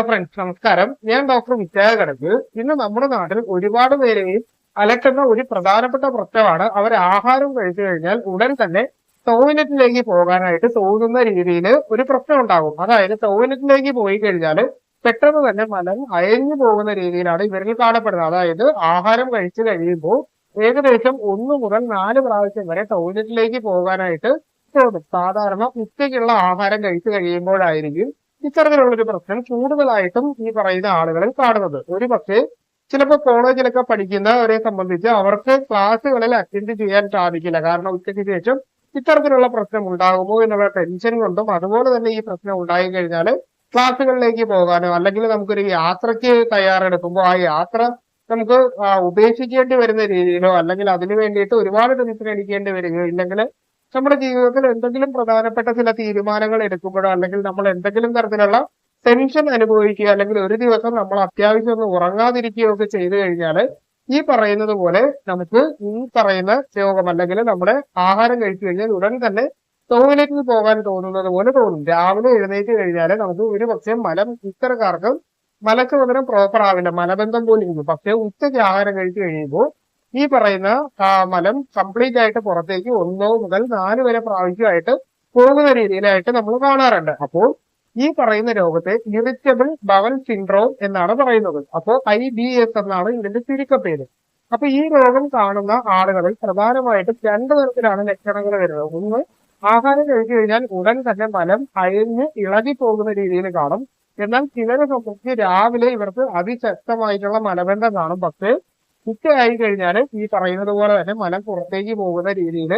Hello friends നമസ്കാരം. ഞാൻ doctor വിജയ കടക്ക് ഇന്ന് നമ്മുടെ നാട്ടിൽ ഒരുപാട് പേരെയും അലക്കുന്ന ഒരു പ്രധാനപ്പെട്ട പ്രശ്നമാണ്. അവർ ആഹാരം കഴിച്ചു കഴിഞ്ഞാൽ ഉടൻ തന്നെ ടോയ്ലറ്റിലേക്ക് പോകാനായിട്ട് തോന്നുന്ന രീതിയിൽ ഒരു പ്രശ്നം ഉണ്ടാകും. അതായത് ടോയ്ലറ്റിലേക്ക് പോയി കഴിഞ്ഞാൽ പെട്ടെന്ന് തന്നെ മലം അയഞ്ഞു പോകുന്ന രീതിയിലാണ് ഇവരിൽ കാണപ്പെടുന്നത്. അതായത് ആഹാരം കഴിച്ചു കഴിയുമ്പോൾ ഏകദേശം ഒന്ന് മുതൽ നാല് പ്രാവശ്യം വരെ ടോയ്ലറ്റിലേക്ക് പോകാനായിട്ട് തോന്നും. സാധാരണ ഉച്ചയ്ക്കുള്ള ആഹാരം കഴിച്ചു കഴിയുമ്പോഴായിരിക്കും ഇത്തരത്തിലുള്ളൊരു പ്രശ്നം കൂടുതലായിട്ടും ഈ പറയുന്ന ആളുകളിൽ കാണുന്നത്. ഒരു പക്ഷേ ചിലപ്പോൾ കോളേജിലൊക്കെ പഠിക്കുന്നവരെ സംബന്ധിച്ച് അവർക്ക് ക്ലാസ്സുകളിൽ അറ്റൻഡ് ചെയ്യാൻ സാധിക്കില്ല. കാരണം ഉച്ചയ്ക്ക് ശേഷം ഇത്തരത്തിലുള്ള പ്രശ്നം ഉണ്ടാകുമോ എന്നുള്ള ടെൻഷൻ കൊണ്ടും അതുപോലെ തന്നെ ഈ പ്രശ്നം ഉണ്ടായി കഴിഞ്ഞാൽ ക്ലാസ്സുകളിലേക്ക് പോകാനോ അല്ലെങ്കിൽ നമുക്കൊരു യാത്രയ്ക്ക് തയ്യാറെടുക്കുമ്പോൾ ആ യാത്ര നമുക്ക് ഉപേക്ഷിക്കേണ്ടി വരുന്ന രീതിയിലോ അല്ലെങ്കിൽ അതിനു വേണ്ടിയിട്ട് ഒരുപാട് ടെൻഷൻ അടിക്കേണ്ടി വരികയോ ഇല്ലെങ്കിൽ നമ്മുടെ ജീവിതത്തിൽ എന്തെങ്കിലും പ്രധാനപ്പെട്ട ചില തീരുമാനങ്ങൾ എടുക്കുമ്പോഴോ അല്ലെങ്കിൽ നമ്മൾ എന്തെങ്കിലും തരത്തിലുള്ള ടെൻഷൻ അനുഭവിക്കുക അല്ലെങ്കിൽ ഒരു ദിവസം നമ്മൾ അത്യാവശ്യം ഒന്ന് ഉറങ്ങാതിരിക്കുകയോ ഒക്കെ ചെയ്തു കഴിഞ്ഞാൽ ഈ പറയുന്നത് പോലെ നമുക്ക് ഈ പറയുന്ന രോഗം അല്ലെങ്കിൽ നമ്മുടെ ആഹാരം കഴിച്ചു കഴിഞ്ഞാൽ ഉടൻ തന്നെ ടോയ്ലറ്റിൽ പോകാൻ തോന്നുന്നത് പോലെ തോന്നും. രാവിലെ എഴുന്നേറ്റ് കഴിഞ്ഞാൽ നമുക്ക് ഒരു പക്ഷേ മലം ഇത്തരക്കാർക്കും മലക്ക് പകരം പ്രോപ്പർ ആവില്ല. മലബന്ധം പോലും ഇരിക്കും. പക്ഷേ ഉച്ചയ്ക്ക് ആഹാരം കഴിച്ചു കഴിയുമ്പോൾ ഈ പറയുന്ന മലം കംപ്ലീറ്റ് ആയിട്ട് പുറത്തേക്ക് ഒന്നോ മുതൽ നാല് വരെ പ്രാവശ്യമായിട്ട് പോകുന്ന രീതിയിലായിട്ട് നമ്മൾ കാണാറുണ്ട്. അപ്പോൾ ഈ പറയുന്ന രോഗത്തെ ഇറിറ്റബിൾ ബവൽ സിൻഡ്രോം എന്നാണ് പറയുന്നത്. അപ്പോൾ ഐ ബി എസ് എന്നാണ് ഇതിന്റെ ചുരുക്കപ്പേര്. അപ്പൊ ഈ രോഗം കാണുന്ന ആളുകളിൽ പ്രധാനമായിട്ടും രണ്ടു തരത്തിലാണ് ലക്ഷണങ്ങൾ വരുന്നത്. ഒന്ന് ആഹാരം കഴിച്ചു കഴിഞ്ഞാൽ ഉടൻ തന്നെ മലം അയഞ്ഞ് ഇളകി പോകുന്ന രീതിയിൽ കാണും. എന്നാൽ ചിലരെ സംബന്ധിച്ച് രാവിലെ ഇവർക്ക് അതിശക്തമായിട്ടുള്ള മലബന്ധം കാണും. പക്ഷേ ഉച്ചയായി കഴിഞ്ഞാൽ ഈ പറയുന്നത് പോലെ തന്നെ മലം പുറത്തേക്ക് പോകുന്ന രീതിയിൽ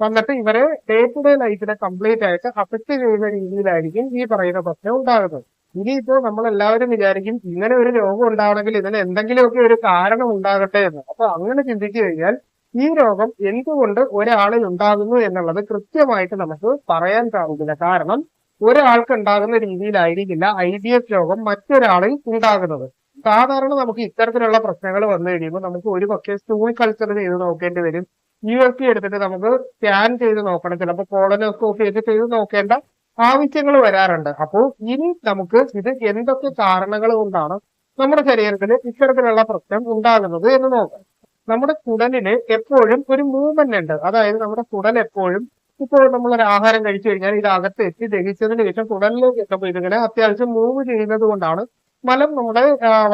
വന്നിട്ട് ഇവരെ ഡേ ടു ഡേ ലൈഫിനെ കംപ്ലീറ്റ് ആയിട്ട് അഫക്ട് ചെയ്യുന്ന രീതിയിലായിരിക്കും ഈ പറയുന്ന പ്രശ്നം ഉണ്ടാകുന്നത്. ഇനിയിപ്പോ നമ്മൾ എല്ലാവരും വിചാരിക്കും ഇങ്ങനെ ഒരു രോഗം ഉണ്ടാവണമെങ്കിൽ ഇതിന് എന്തെങ്കിലുമൊക്കെ ഒരു കാരണം ഉണ്ടാകട്ടെ എന്ന്. അപ്പൊ അങ്ങനെ ചിന്തിച്ചു കഴിഞ്ഞാൽ ഈ രോഗം എന്തുകൊണ്ട് ഒരാളിൽ ഉണ്ടാകുന്നു എന്നുള്ളത് കൃത്യമായിട്ട് നമുക്ക് പറയാൻ സാധിക്കില്ല. കാരണം ഒരാൾക്ക് ഉണ്ടാകുന്ന രീതിയിലായിരിക്കില്ല ഐ ഡി എസ് രോഗം മറ്റൊരാളിൽ ഉണ്ടാകുന്നത്. സാധാരണ നമുക്ക് ഇത്തരത്തിലുള്ള പ്രശ്നങ്ങൾ വന്നു കഴിയുമ്പോൾ നമുക്ക് ഒരു പക്ഷേ സ്റ്റൂൾ കൾച്ചർ ചെയ്ത് നോക്കേണ്ടി വരും. യു പി എടുത്തിട്ട് നമുക്ക് സ്കാൻ ചെയ്ത് നോക്കണം. ചിലപ്പോൾ കോളനോസ്കോപ്പി ഒക്കെ ചെയ്ത് നോക്കേണ്ട ആവശ്യങ്ങൾ വരാറുണ്ട്. അപ്പോൾ ഇനി നമുക്ക് ഇത് എന്തൊക്കെ കാരണങ്ങൾ കൊണ്ടാണ് നമ്മുടെ ശരീരത്തിൽ ഇത്തരത്തിലുള്ള പ്രശ്നം ഉണ്ടാകുന്നത് എന്ന് നോക്കാം. നമ്മുടെ കുടലിന് എപ്പോഴും ഒരു മൂവ്മെന്റ് ഉണ്ട്. അതായത് നമ്മുടെ കുടൽ എപ്പോഴും ഇപ്പോൾ നമ്മൾ ഒരു ആഹാരം കഴിച്ചു കഴിഞ്ഞാൽ ഇത് അകത്ത് എത്തി ദഹിച്ചതിന് ശേഷം കുടലിലേക്ക് എത്തുമ്പോൾ ഇതിങ്ങനെ അത്യാവശ്യം മൂവ് ചെയ്യുന്നത് കൊണ്ടാണ് മലം നമ്മുടെ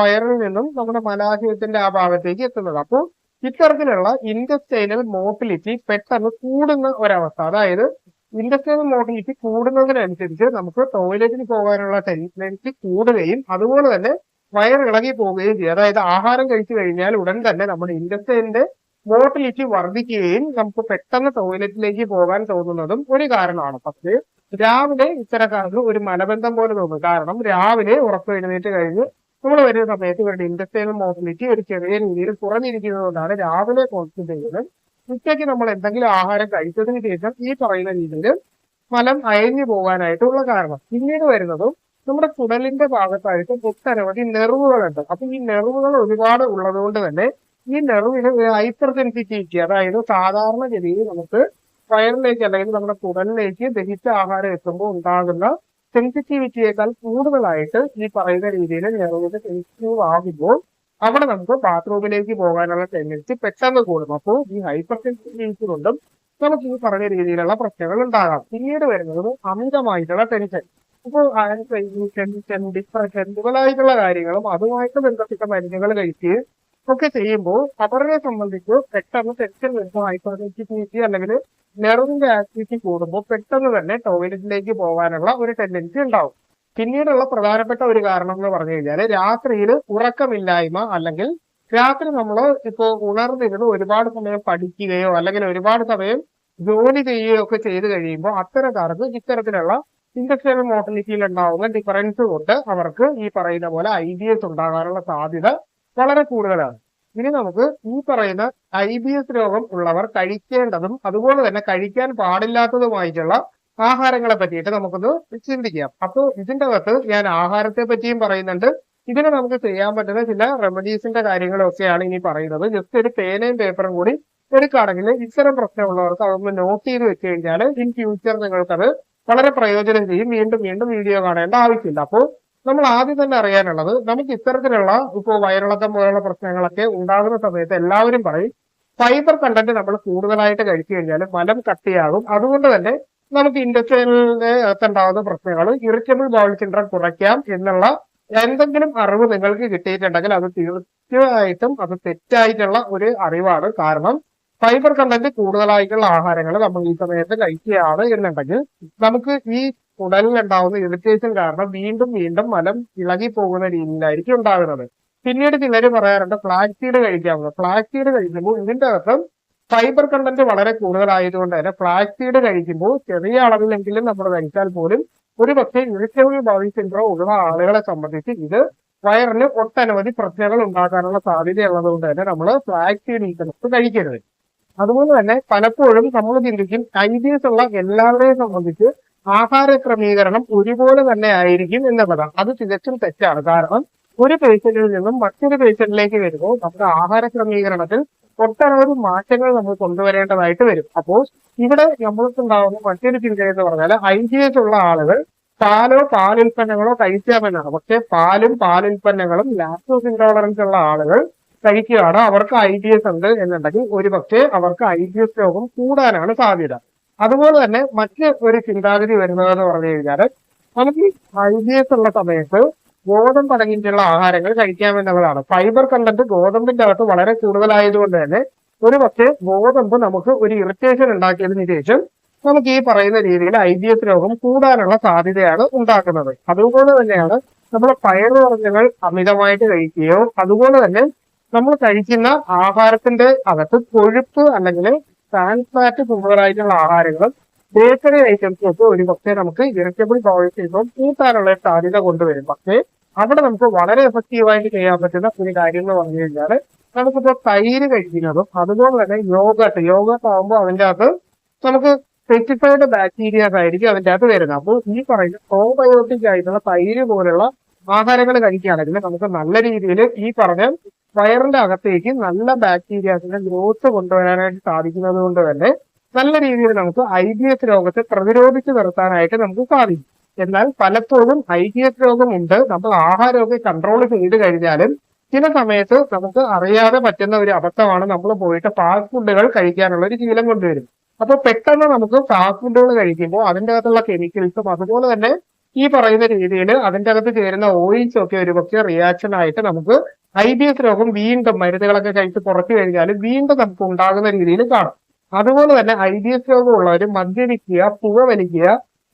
വയറിൽ നിന്നും നമ്മുടെ മലാശയത്തിന്റെ ആ ഭാഗത്തേക്ക് എത്തുന്നത്. അപ്പോൾ ഇത്തരത്തിലുള്ള ഇൻഡസ്റ്റൈനൽ മോട്ടിലിറ്റി പെട്ടെന്ന് കൂടുന്ന ഒരവസ്ഥ. അതായത് ഇൻഡസ്റ്റൈനൽ മോട്ടിലിറ്റി കൂടുന്നതിനനുസരിച്ച് നമുക്ക് ടോയ്ലറ്റിൽ പോകാനുള്ള ടെൻഡൻസി കൂടുകയും അതുപോലെ തന്നെ വയറ് ഇളകി പോവുകയും ചെയ്യും. അതായത് ആഹാരം കഴിച്ചു കഴിഞ്ഞാൽ ഉടൻ തന്നെ നമ്മുടെ ഇൻഡസ്റ്റൈനിന്റെ മോട്ടിലിറ്റി വർദ്ധിക്കുകയും നമുക്ക് പെട്ടെന്ന് ടോയ്ലറ്റിലേക്ക് പോകാൻ തോന്നുന്നതും ഒരു കാരണമാണ്. പക്ഷേ രാവിലെ ഇത്തരക്കാർക്ക് ഒരു മലബന്ധം പോലെ തോന്നും. കാരണം രാവിലെ ഉറക്കം എഴുന്നേറ്റ് കഴിഞ്ഞ് നമ്മൾ വരുന്ന സമയത്ത് ഇവരുടെ ഇൻഡസ്ട്രിയൽ മോബിലിറ്റി ഒരു ചെറിയ രീതിയിൽ കുറഞ്ഞിരിക്കുന്നത് കൊണ്ടാണ് രാവിലെ കോൺസെൻട്രേറ്റ് ചെയ്യുന്നത്. ഉച്ചയ്ക്ക് നമ്മൾ എന്തെങ്കിലും ആഹാരം കഴിച്ചതിന് ശേഷം ഈ പറയുന്ന രീതിയിൽ മലം അയഞ്ഞു പോകാനായിട്ടുള്ള കാരണം. പിന്നീട് വരുന്നതും നമ്മുടെ കുടലിന്റെ ഭാഗത്തായിട്ട് ഒട്ടനവധി നെറിവുകളുണ്ട് അപ്പൊ ഈ നെറിവുകൾ ഒരുപാട് ഉള്ളത് കൊണ്ട് തന്നെ ഈ നെറിവിന് ഹൈപ്പർ സെൻസിറ്റിവിറ്റി അതായത് സാധാരണ ഗതിയിൽ നമുക്ക് വയറിലേക്ക് അല്ലെങ്കിൽ നമ്മുടെ കുടലിലേക്ക് ദഹിച്ച ആഹാരം എത്തുമ്പോൾ ഉണ്ടാകുന്ന സെൻസിറ്റിവിറ്റിയേക്കാൾ കൂടുതലായിട്ട് ഈ പറയുന്ന രീതിയിൽ നെറിവിന് സെൻസിറ്റീവ് ആകുമ്പോൾ അവിടെ നമുക്ക് ബാത്റൂമിലേക്ക് പോകാനുള്ള ടെൻഡൻസി പെട്ടെന്ന് കൂടും. അപ്പോൾ ഈ ഹൈപ്പർ സെൻസിറ്റിവിറ്റി കൊണ്ടും നമുക്ക് ഈ പറഞ്ഞ രീതിയിലുള്ള പ്രശ്നങ്ങൾ ഉണ്ടാകാം. പിന്നീട് വരുന്നത് അമിതമായിട്ടുള്ള ടെൻഷൻ ഇപ്പോൾ ടെൻഷൻ ഡിപ്രഷൻ മുതലായിട്ടുള്ള കാര്യങ്ങളും അതുമായിട്ട് ബന്ധപ്പെട്ട മരുന്നുകൾ കഴിക്കുകയും ഒക്കെ ചെയ്യുമ്പോൾ അവരെ സംബന്ധിച്ച് പെട്ടെന്ന് ടെൻഷൻ വരുമ്പോൾ ഹൈപ്പോസെൻസിറ്റിവിറ്റി അല്ലെങ്കിൽ നെർവിന്റെ ആക്ടിവിറ്റി കൂടുമ്പോൾ പെട്ടെന്ന് തന്നെ ടോയ്ലറ്റിലേക്ക് പോകാനുള്ള ഒരു ടെൻഡൻസി ഉണ്ടാവും. പിന്നീടുള്ള പ്രധാനപ്പെട്ട ഒരു കാരണം എന്ന് പറഞ്ഞു കഴിഞ്ഞാൽ രാത്രിയിൽ ഉറക്കമില്ലായ്മ അല്ലെങ്കിൽ രാത്രി നമ്മൾ ഇപ്പോൾ ഉണർന്നിരുന്ന് ഒരുപാട് സമയം പഠിക്കുകയോ അല്ലെങ്കിൽ ഒരുപാട് സമയം ജോലി ചെയ്യുകയോ ഒക്കെ ചെയ്തു കഴിയുമ്പോൾ അത്തരക്കാർക്ക് ഇത്തരത്തിലുള്ള ഇൻഡസ്ട്രിയൽ മോട്ടിലിറ്റിയിൽ ഉണ്ടാവുന്ന ഡിഫറൻസ് കൊണ്ട് അവർക്ക് ഈ പറയുന്ന പോലെ ഐ ബി എസ് ഉണ്ടാകാനുള്ള സാധ്യത വളരെ കൂടുതലാണ്. ഇനി നമുക്ക് ഈ പറയുന്ന ഐ ബി എസ് രോഗം ഉള്ളവർ കഴിക്കേണ്ടതും അതുപോലെ തന്നെ കഴിക്കാൻ പാടില്ലാത്തതുമായിട്ടുള്ള ആഹാരങ്ങളെ പറ്റിയിട്ട് നമുക്കൊന്ന് ചിന്തിക്കാം. അപ്പോൾ ഇതിന്റെ അകത്ത് ഞാൻ ആഹാരത്തെ പറ്റിയും പറയുന്നുണ്ട്. ഇതിന് നമുക്ക് ചെയ്യാൻ പറ്റുന്ന ചില റെമഡീസിന്റെ കാര്യങ്ങളൊക്കെയാണ് ഇനി പറയുന്നത്. ജസ്റ്റ് ഒരു പേനയും പേപ്പറും കൂടി എടുക്കുകയാണെങ്കിൽ ഇത്തരം പ്രശ്നമുള്ളവർക്ക് അതൊന്ന് നോട്ട് ചെയ്ത് വെച്ച് കഴിഞ്ഞാൽ ഇൻ ഫ്യൂച്ചർ നിങ്ങൾക്കത് വളരെ പ്രയോജനം ചെയ്യും. വീണ്ടും വീണ്ടും വീഡിയോ കാണേണ്ട ആവശ്യമില്ല. അപ്പോൾ നമ്മൾ ആദ്യം തന്നെ അറിയാനുള്ളത് നമുക്ക് ഇത്തരത്തിലുള്ള ഇപ്പോൾ വയറിളക്കം പോലുള്ള പ്രശ്നങ്ങളൊക്കെ ഉണ്ടാകുന്ന സമയത്ത് എല്ലാവരും പറയും ഫൈബർ കണ്ടന്റ് നമ്മൾ കൂടുതലായിട്ട് കഴിച്ചു കഴിഞ്ഞാൽ മലം കട്ടിയാകും. അതുകൊണ്ട് തന്നെ നമുക്ക് ഇൻഡസ്ട്രിയലിന് അകത്തുണ്ടാകുന്ന പ്രശ്നങ്ങൾ ഇറിറ്റബിൾ ബൗൾ സിൻഡ്രം കുറയ്ക്കാം എന്നുള്ള എന്തെങ്കിലും അറിവ് നിങ്ങൾക്ക് കിട്ടിയിട്ടുണ്ടെങ്കിൽ അത് തീർച്ചയായിട്ടും അത് തെറ്റായിട്ടുള്ള ഒരു അറിവാണ്. കാരണം ഫൈബർ കണ്ടന്റ് കൂടുതലായിട്ടുള്ള ആഹാരങ്ങൾ നമ്മൾ ഈ സമയത്ത് കഴിക്കുകയാണ് എന്നുണ്ടെങ്കിൽ നമുക്ക് ഈ കുടലിൽ ഉണ്ടാവുന്ന ഇറിറ്റേഷൻ കാരണം വീണ്ടും വീണ്ടും മലം ഇളകി പോകുന്ന രീതിയിലായിരിക്കും ഉണ്ടാകുന്നത്. പിന്നീട് ചിലര് പറയാറുണ്ട് ഫ്ലാക് സീഡ് കഴിക്കാവുന്നത് ഫ്ലാക് സീഡ് കഴിക്കുമ്പോൾ ഇതിന്റെ അർത്ഥം ഫൈബർ കണ്ടന്റ് വളരെ കൂടുതലായതുകൊണ്ട് തന്നെ ഫ്ലാക് സീഡ് കഴിക്കുമ്പോൾ ചെറിയ അളവിലെങ്കിലും നമ്മൾ കഴിച്ചാൽ പോലും ഒരു പക്ഷേ ഇറിറ്റബിൾ ബൗൾ സിൻഡ്രോം ഉള്ള ആളുകളെ സംബന്ധിച്ച് ഇത് വയറിന് ഒട്ടനവധി പ്രശ്നങ്ങൾ ഉണ്ടാക്കാനുള്ള സാധ്യതയുള്ളത് കൊണ്ട് തന്നെ നമ്മൾ ഫ്ലാക് സീഡ് ഈറ്റംസ് കഴിക്കരുത്. അതുപോലെ തന്നെ പലപ്പോഴും നമ്മൾ ചിന്തിക്കും ഐഡിയസ് ഉള്ള എല്ലാവരെയും സംബന്ധിച്ച് ആഹാര ക്രമീകരണം ഒരുപോലെ തന്നെ ആയിരിക്കും എന്നുള്ളതാണ്. അത് തികച്ചും തെറ്റാണ്. കാരണം ഒരു പേഷ്യന്റിൽ നിന്നും മറ്റൊരു പേഷ്യന്റിലേക്ക് വരുമ്പോൾ നമ്മുടെ ആഹാര ക്രമീകരണത്തിൽ ഒട്ടനവധി മാറ്റങ്ങൾ നമ്മൾ കൊണ്ടുവരേണ്ടതായിട്ട് വരും. അപ്പോൾ ഇവിടെ നമ്മൾക്കുണ്ടാവുന്ന മറ്റൊരു ചിന്ത എന്ന് പറഞ്ഞാൽ ഐ ജി എസ് ഉള്ള ആളുകൾ പാലോ പാലുൽപ്പന്നങ്ങളോ കഴിക്കാമെന്നാണ്. പക്ഷെ പാലും പാലുൽപ്പന്നങ്ങളും ലാക്ടോസ് ഇൻടോളറൻസ് ഉള്ള ആളുകൾ കഴിക്കുകയാണ്. അവർക്ക് ഐ ഡി എസ് ഉണ്ട് എന്നുണ്ടെങ്കിൽ ഒരുപക്ഷെ അവർക്ക് ഐ ഡി എസ് രോഗം കൂടാനാണ് സാധ്യത. അതുപോലെ തന്നെ മറ്റ് ഒരു ചിന്താഗതി വരുന്നതെന്ന് പറഞ്ഞു കഴിഞ്ഞാൽ നമുക്ക് ഐ ഡി ഉള്ള സമയത്ത് ഗോതമ്പ് അടങ്ങിയിട്ടുള്ള ആഹാരങ്ങൾ കഴിക്കാമെന്നുള്ളതാണ് ഫൈബർ കണ്ടന്റ് ഗോതമ്പിന്റെ അകത്ത് വളരെ കൂടുതലായതുകൊണ്ട് തന്നെ ഒരു പക്ഷേ ഗോതമ്പ് നമുക്ക് ഒരു ഇറിറ്റേഷൻ ഉണ്ടാക്കിയതിന് ശേഷം നമുക്ക് ഈ പറയുന്ന രീതിയിൽ ഐ ബി എസ് രോഗം കൂടാനുള്ള സാധ്യതയാണ് ഉണ്ടാക്കുന്നത്. അതുപോലെ തന്നെയാണ് നമ്മൾ പയറുവർഗങ്ങൾ അമിതമായിട്ട് കഴിക്കുകയോ അതുപോലെ തന്നെ നമ്മൾ കഴിക്കുന്ന ആഹാരത്തിന്റെ അകത്ത് കൊഴുപ്പ് അല്ലെങ്കിൽ ട്രാൻസ് ഫാറ്റ് കൂടുതലായിട്ടുള്ള ആഹാരങ്ങളും ബേക്കറി ഐറ്റംസും ഒക്കെ ഒരു പക്ഷേ നമുക്ക് ഇറക്കബിൾ ബൗൾ സിൻഡ്രോം കൂട്ടാനുള്ള സാധ്യത കൊണ്ടുവരും. പക്ഷേ അവിടെ നമുക്ക് വളരെ എഫക്റ്റീവായിട്ട് ചെയ്യാൻ പറ്റുന്ന ഒരു കാര്യം എന്ന് പറഞ്ഞു കഴിഞ്ഞാൽ നമുക്കിപ്പോൾ തൈര് കഴിക്കുന്നതും അതുപോലെ തന്നെ യോഗട്ട് യോഗട്ട് ആകുമ്പോൾ അതിന്റെ അകത്ത് നമുക്ക് സ്പെസിഫൈഡ് ബാക്ടീരിയാസ് ആയിരിക്കും അതിന്റെ അകത്ത് വരുന്നത്. അപ്പോൾ ഈ പറയുന്ന പ്രോബയോട്ടിക് ആയിട്ടുള്ള തൈര് പോലുള്ള ആഹാരങ്ങൾ കഴിക്കുകയാണെങ്കിൽ നമുക്ക് നല്ല രീതിയിൽ ഈ പറഞ്ഞ വയറിന്റെ അകത്തേക്ക് നല്ല ബാക്ടീരിയാസിന്റെ ഗ്രോത്ത് കൊണ്ടുവരാനായിട്ട് സാധിക്കുന്നത് കൊണ്ട് തന്നെ നല്ല രീതിയിൽ നമുക്ക് ഐ ബി എസ് രോഗത്തെ പ്രതിരോധിച്ചു നിർത്താനായിട്ട് നമുക്ക് സാധിക്കും. എന്നാൽ പലപ്പോഴും ഐ ബി എസ് രോഗമുണ്ട്. നമ്മൾ ആഹാരമൊക്കെ കൺട്രോൾ ചെയ്ത് കഴിഞ്ഞാലും ചില സമയത്ത് നമുക്ക് അറിയാതെ പറ്റുന്ന ഒരു അബദ്ധമാണ് നമ്മൾ പോയിട്ട് ഫാസ്റ്റ് ഫുഡുകൾ കഴിക്കാനുള്ള ഒരു ശീലം കൊണ്ടുവരും അപ്പൊ പെട്ടെന്ന് നമുക്ക് ഫാസ്റ്റ് ഫുഡുകൾ കഴിക്കുമ്പോൾ അതിന്റെ അകത്തുള്ള കെമിക്കൽസും അതുപോലെ തന്നെ ഈ പറയുന്ന രീതിയിൽ അതിന്റെ അകത്ത് ചേരുന്ന ഓയിൽസ് ഒക്കെ ഒരുപക്ഷെ റിയാക്ഷൻ ആയിട്ട് നമുക്ക് ഐ ബി എസ് രോഗം വീണ്ടും മരുന്നുകളൊക്കെ കഴിച്ച് കുറച്ചു കഴിഞ്ഞാൽ വീണ്ടും നമുക്ക് ഉണ്ടാകുന്ന രീതിയിൽ കാണാം. അതുപോലെ തന്നെ ഐ ബി എസ് രോഗമുള്ളവർ മദ്യപിക്കുക പുകവലിക്കുക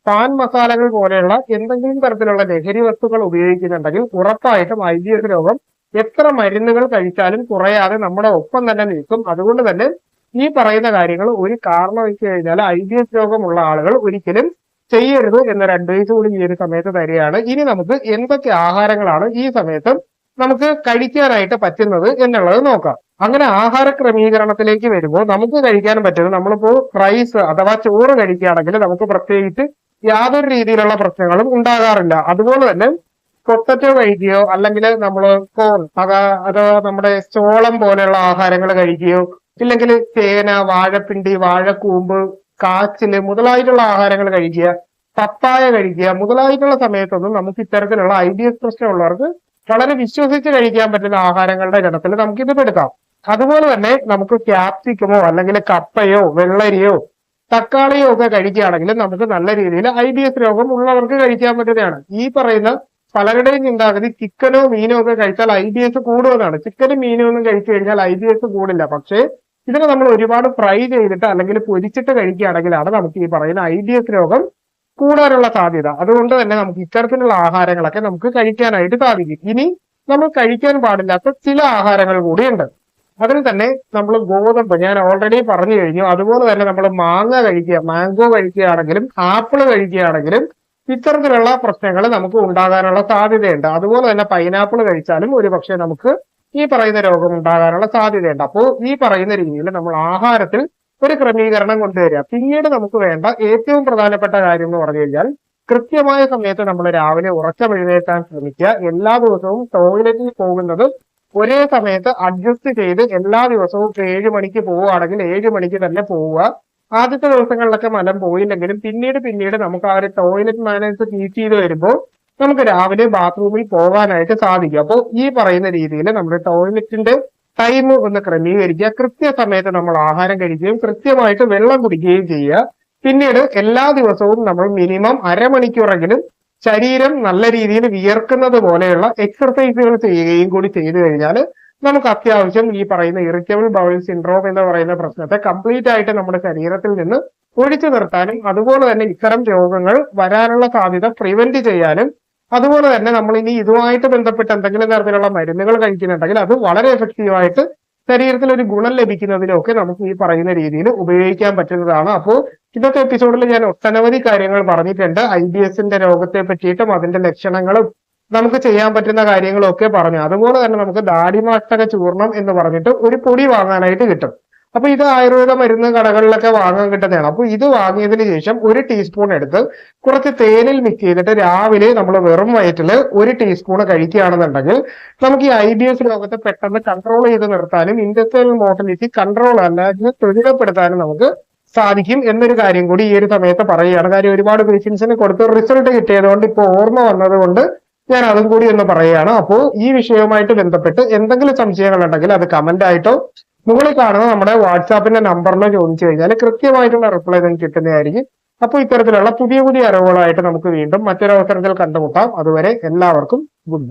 പാൻ മസാലകൾ പോലെയുള്ള എന്തെങ്കിലും തരത്തിലുള്ള ലഹരി വസ്തുക്കൾ ഉപയോഗിക്കുന്നുണ്ടെങ്കിൽ ഉറപ്പായിട്ടും ഐ ബി എസ് രോഗം എത്ര മരുന്നുകൾ കഴിച്ചാലും കുറയാതെ നമ്മുടെ ഒപ്പം തന്നെ നിൽക്കും. അതുകൊണ്ട് തന്നെ ഈ പറയുന്ന കാര്യങ്ങൾ ഒരു കാരണം വെച്ച് കഴിഞ്ഞാൽ ഐ ബി എസ് രോഗമുള്ള ആളുകൾ ഒരിക്കലും ചെയ്യരുത് എന്നൊരു അഡ്വൈസ് കൂടി ഈ ഒരു സമയത്ത് തരികയാണ്. ഇനി നമുക്ക് എന്തൊക്കെ ആഹാരങ്ങളാണ് ഈ സമയത്ത് നമുക്ക് കഴിക്കാനായിട്ട് പറ്റുന്നത് എന്നുള്ളത് നോക്കാം. അങ്ങനെ ആഹാര ക്രമീകരണത്തിലേക്ക് വരുമ്പോൾ നമുക്ക് കഴിക്കാൻ പറ്റുന്നത് നമ്മളിപ്പോ റൈസ് അഥവാ ചോറ് കഴിക്കുകയാണെങ്കിൽ നമുക്ക് പ്രത്യേകിച്ച് യാതൊരു രീതിയിലുള്ള പ്രശ്നങ്ങളും ഉണ്ടാകാറില്ല. അതുപോലെ തന്നെ പൊട്ടറ്റോ കഴിക്കുകയോ അല്ലെങ്കിൽ നമ്മൾ കോൺ അഥവാ നമ്മുടെ ചോളം പോലെയുള്ള ആഹാരങ്ങൾ കഴിക്കുകയോ ഇല്ലെങ്കിൽ ചേന വാഴപ്പിണ്ടി വാഴക്കൂമ്പ് കാച്ചിൽ മുതലായിട്ടുള്ള ആഹാരങ്ങൾ കഴിക്കുക പപ്പായ കഴിക്കുക മുതലായിട്ടുള്ള സമയത്തൊന്നും നമുക്ക് ഇത്തരത്തിലുള്ള ഐ ബി എസ് പ്രശ്നമുള്ളവർക്ക് വളരെ വിശ്വസിച്ച് കഴിക്കാൻ പറ്റുന്ന ആഹാരങ്ങളുടെ ഗണത്തിൽ നമുക്ക് ഇത് പെടുത്താം. അതുപോലെ തന്നെ നമുക്ക് ക്യാപ്സിക്കമോ അല്ലെങ്കിൽ കപ്പയോ വെള്ളരിയോ തക്കാളിയോ ഒക്കെ കഴിക്കുകയാണെങ്കിൽ നമുക്ക് നല്ല രീതിയിൽ ഐ ബി എസ് രോഗം ഉള്ളവർക്ക് കഴിക്കാൻ പറ്റുന്നതാണ്. ഈ പറയുന്ന പലരുടെയും ചിന്താഗതി ചിക്കനോ മീനോ ഒക്കെ കഴിച്ചാൽ ഐ ബി എസ് കൂടുമെന്നാണ്. ചിക്കനും മീനും ഒന്നും കഴിച്ചു കഴിഞ്ഞാൽ ഐ ബി എസ് കൂടില്ല പക്ഷേ ഇതിനെ നമ്മൾ ഒരുപാട് ഫ്രൈ ചെയ്തിട്ട് അല്ലെങ്കിൽ പൊരിച്ചിട്ട് കഴിക്കുകയാണെങ്കിലാണ് നമുക്ക് ഈ പറയുന്ന ഐ ബി എസ് രോഗം കൂടാനുള്ള സാധ്യത. അതുകൊണ്ട് തന്നെ നമുക്ക് ഇത്തരത്തിലുള്ള ആഹാരങ്ങളൊക്കെ നമുക്ക് കഴിക്കാനായിട്ട് സാധിക്കും. ഇനി നമ്മൾ കഴിക്കാൻ പാടില്ലാത്ത ചില ആഹാരങ്ങൾ കൂടിയുണ്ട്. അതിൽ തന്നെ നമ്മൾ ഗോതമ്പ് ഞാൻ ഓൾറെഡി പറഞ്ഞു കഴിഞ്ഞു. അതുപോലെ തന്നെ നമ്മൾ മാങ്ങ കഴിക്കുക മാംഗോ കഴിക്കുകയാണെങ്കിലും ആപ്പിൾ കഴിക്കുകയാണെങ്കിലും ഇത്തരത്തിലുള്ള പ്രശ്നങ്ങൾ നമുക്ക് ഉണ്ടാകാനുള്ള സാധ്യതയുണ്ട്. അതുപോലെ തന്നെ പൈനാപ്പിൾ കഴിച്ചാലും ഒരു പക്ഷേ നമുക്ക് ഈ പറയുന്ന രോഗം ഉണ്ടാകാനുള്ള സാധ്യതയുണ്ട്. അപ്പോൾ ഈ പറയുന്ന രീതിയിൽ നമ്മൾ ആഹാരത്തിൽ ഒരു ക്രമീകരണം കൊണ്ടുവരിക. പിന്നീട് നമുക്ക് വേണ്ട ഏറ്റവും പ്രധാനപ്പെട്ട കാര്യം എന്ന് പറഞ്ഞു കഴിഞ്ഞാൽ കൃത്യമായ സമയത്ത് നമ്മൾ രാവിലെ ഉറക്കം എഴുന്നേൽക്കാൻ ശ്രമിക്കുക. എല്ലാ ദിവസവും ടോയ്ലറ്റിൽ പോകുന്നത് ഒരേ സമയത്ത് അഡ്ജസ്റ്റ് ചെയ്ത് എല്ലാ ദിവസവും ഏഴ് മണിക്ക് പോവുകയാണെങ്കിൽ ഏഴ് മണിക്ക് തന്നെ പോവുക. ആദ്യത്തെ ദിവസങ്ങളിലൊക്കെ മലം പോയില്ലെങ്കിലും പിന്നീട് പിന്നീട് നമുക്ക് ആ ഒരു ടോയ്ലറ്റ് മാനേജ് ടീച്ച് ചെയ്ത് വരുമ്പോൾ നമുക്ക് രാവിലെ ബാത്റൂമിൽ പോകാനായിട്ട് സാധിക്കും. അപ്പോൾ ഈ പറയുന്ന രീതിയിൽ നമ്മുടെ ടോയ്ലറ്റിന്റെ ടൈം ഒന്ന് ക്രമീകരിക്കുക. കൃത്യസമയത്ത് നമ്മൾ ആഹാരം കഴിക്കുകയും കൃത്യമായിട്ട് വെള്ളം കുടിക്കുകയും ചെയ്യുക. പിന്നീട് എല്ലാ ദിവസവും നമ്മൾ മിനിമം അരമണിക്കൂറെങ്കിലും ശരീരം നല്ല രീതിയിൽ വിയർക്കുന്നത് പോലെയുള്ള എക്സർസൈസുകൾ ചെയ്യുകയും കൂടി ചെയ്തു കഴിഞ്ഞാൽ നമുക്ക് അത്യാവശ്യം ഈ പറയുന്ന ഇറിറ്റബിൾ ബൗൾ സിൻഡ്രോം എന്ന് പറയുന്ന പ്രശ്നത്തെ കംപ്ലീറ്റ് ആയിട്ട് നമ്മുടെ ശരീരത്തിൽ നിന്ന് ഒഴിച്ചു നിർത്താനും അതുപോലെ തന്നെ ഇത്തരം രോഗങ്ങൾ വരാനുള്ള സാധ്യത പ്രിവെന്റ് ചെയ്യാനും അതുപോലെ തന്നെ നമ്മൾ ഇനി ഇതുമായിട്ട് ബന്ധപ്പെട്ട് എന്തെങ്കിലും തരത്തിലുള്ള മരുന്നുകൾ കഴിക്കുന്നുണ്ടെങ്കിൽ അത് വളരെ എഫക്റ്റീവായിട്ട് ശരീരത്തിൽ ഒരു ഗുണം ലഭിക്കുന്നതിനൊക്കെ നമുക്ക് ഈ പറയുന്ന രീതിയിൽ ഉപയോഗിക്കാൻ പറ്റുന്നതാണ്. അപ്പോൾ ഇന്നത്തെ എപ്പിസോഡിൽ ഞാൻ ഒട്ടനവധി കാര്യങ്ങൾ പറഞ്ഞിട്ടുണ്ട്. ഐ ബി എസിന്റെ രോഗത്തെ പറ്റിയിട്ടും അതിന്റെ ലക്ഷണങ്ങളും നമുക്ക് ചെയ്യാൻ പറ്റുന്ന കാര്യങ്ങളൊക്കെ പറഞ്ഞു. അതുപോലെ തന്നെ നമുക്ക് ദാടിമാഷ്ടക ചൂർണം എന്ന് പറഞ്ഞിട്ട് ഒരു പൊടി വാങ്ങാനായിട്ട് കിട്ടും. അപ്പൊ ഇത് ആയുർവേദ മരുന്ന് കടകളിലൊക്കെ വാങ്ങാൻ കിട്ടുന്നതാണ്. അപ്പൊ ഇത് വാങ്ങിയതിന് ശേഷം ഒരു ടീസ്പൂൺ എടുത്ത് കുറച്ച് തേനിൽ മിക്സ് ചെയ്തിട്ട് രാവിലെ നമ്മൾ വെറും വയറ്റിൽ ഒരു ടീസ്പൂൺ കഴിക്കുകയാണെന്നുണ്ടെങ്കിൽ നമുക്ക് ഈ ഐ ബി എസ് രോഗത്തെ പെട്ടെന്ന് കൺട്രോൾ ചെയ്ത് നിർത്താനും ഇൻഡസ്ട്രിയൽ മോർട്ടലിറ്റി കൺട്രോൾ അല്ലാതെ ത്വരിതപ്പെടുത്താനും നമുക്ക് സാധിക്കും എന്നൊരു കാര്യം കൂടി ഈ ഒരു സമയത്ത് പറയുകയാണ്. കാര്യം ഒരുപാട് പേഷ്യൻസിന് കൊടുത്ത് റിസൾട്ട് കിട്ടിയതുകൊണ്ട് ഇപ്പോൾ ഓർമ്മ വന്നതുകൊണ്ട് ഞാൻ അതും കൂടി ഒന്ന് പറയുകയാണ്. അപ്പോൾ ഈ വിഷയവുമായിട്ട് ബന്ധപ്പെട്ട് എന്തെങ്കിലും സംശയങ്ങൾ ഉണ്ടെങ്കിൽ അത് കമന്റ് ആയിട്ടോ മുകളിൽ കാണുന്ന നമ്മുടെ വാട്സാപ്പിന്റെ നമ്പറിലോ ചോദിച്ചു കഴിഞ്ഞാൽ കൃത്യമായിട്ടുള്ള റിപ്ലൈ നിങ്ങൾക്ക് കിട്ടുന്നതായിരിക്കും. അപ്പോൾ ഇത്തരത്തിലുള്ള പുതിയ പുതിയ അറിവുകളായിട്ട് നമുക്ക് വീണ്ടും മറ്റൊരവസരത്തിൽ കണ്ടുമുട്ടാം. അതുവരെ എല്ലാവർക്കും ഗുഡ്